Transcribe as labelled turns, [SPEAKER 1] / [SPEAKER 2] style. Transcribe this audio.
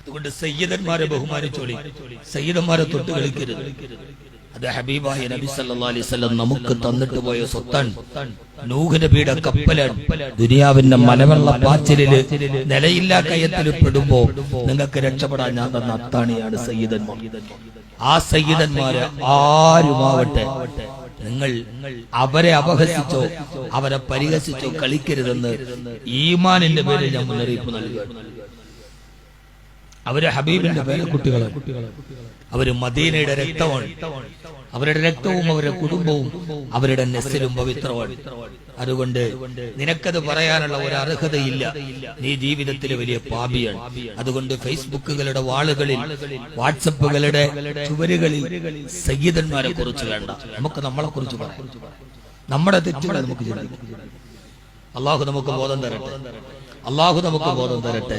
[SPEAKER 1] അതുകൊണ്ട് സയ്യിദന്മാരെ ബഹുമാനിച്ചോളി. സയ്യിദന്മാരെ തൊട്ട് കളിക്കരുത്. അത് ഹബീബായ നബി സല്ലല്ലാഹു അലൈഹി വസല്ലം നമുക്ക് തന്നിട്ട് പോയ സ്വത്താണ് നൂഹ് നബിയുടെ കപ്പലാണ്. ദുനിയാവിന്റെ മലവെള്ള പാച്ചിലിൽ നിലയില്ലാ കയത്തിൽ പെടുമ്പോ നിങ്ങൾക്ക് രക്ഷപ്പെടാൻ ഞാൻ തന്ന അത്താണിയാണ് സയ്യിദന്മാർ. ആ സയ്യിദന്മാര് ആരുമാവട്ടെ നിങ്ങൾ അവരെ അപഹസിച്ചോ അവരെ പരിഹസിച്ചോ കളിക്കരുതെന്ന് ഈമാനിന്റെ പേരിൽ ഞാൻ മുന്നറിയിപ്പ് നൽകുകയാണ്. അവർ ഹബീബിന്റെ പേരക്കുട്ടികളാണ് അവർ മദീനയുടെ രക്തമാണ്. അവരുടെ രക്തവും അവരുടെ കുടുംബവും അവരുടെ നെസ്സിലും പവിത്രമാണ്. അതുകൊണ്ട് നിനക്കത് പറയാനുള്ള ഒരു അർഹതയില്ല. നീ ജീവിതത്തിലെ വലിയ പാപിയാണ്. അതുകൊണ്ട് ഫേസ്ബുക്കുകളുടെ വാളുകളിൽ വാട്സപ്പുകളുടെ ചുവരുകളിൽ സയ്യിദന്മാരെ കുറിച്ച് വേണ്ട. നമുക്ക് നമ്മളെ കുറിച്ച് പറയാം. നമ്മുടെ തെറ്റുകളെ നമുക്ക് ചിന്തിക്കാം. അള്ളാഹു നമുക്ക് ബോധം തരട്ടെ. അള്ളാഹു നമുക്ക് ബോധം തരട്ടെ.